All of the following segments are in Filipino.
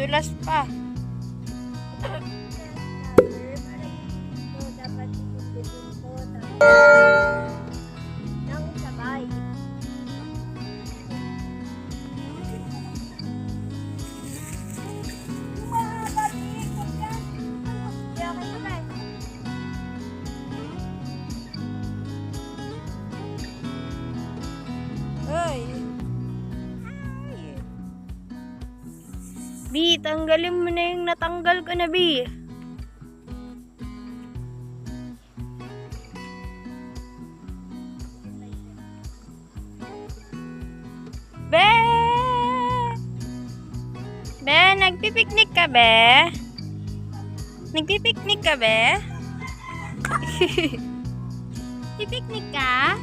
Madulas pa. dapat ikutin B, tanggalin mo na yung natanggal ko na, B. Be! Be, nagpipiknik ka, be? Nagpipiknik ka, be? Pipiknik ka?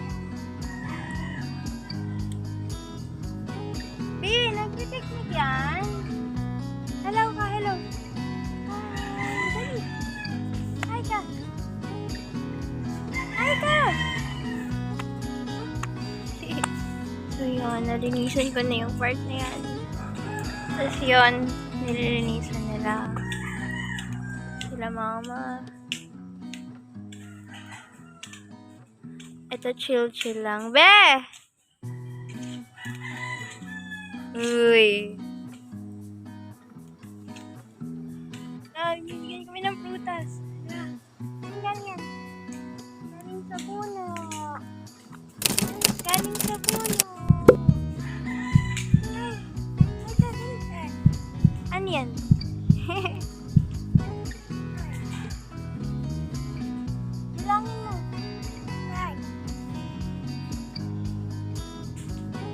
Yun, nalinisan ko na yung part na yan. Tapos yun, nililinisan nila. Sila mama. Ito chill-chill lang. Be! Uy. Ah, bibigyan kami ng prutas. Ah, ang Yan? Bilangin mo. Right.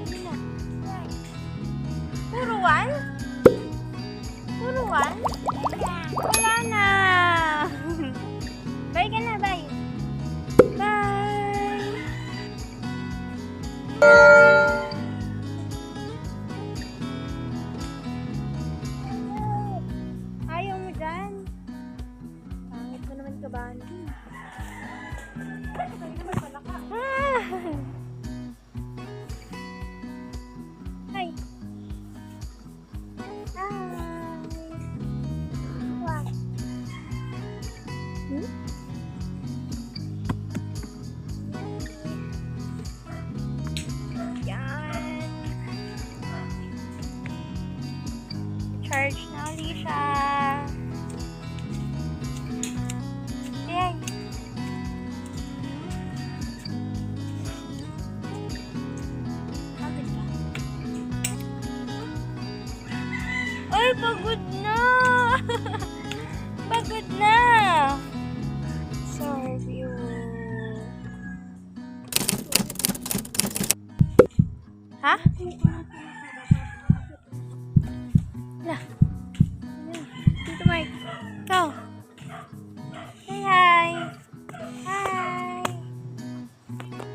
Hindi na. Right. Puro one? Puro one? Wala na. bye ka na, bye. Bye. Hi. Hi. Hmm? Charge na ulit pagod na! pagod na! Sorry. oh. Ha? Wala. Dito, Mark. Ikaw. Say hi. Hi.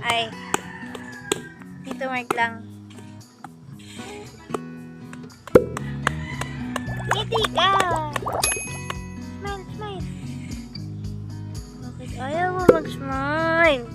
Ay. Dito, Mark lang. Ayaw mo mag-smile?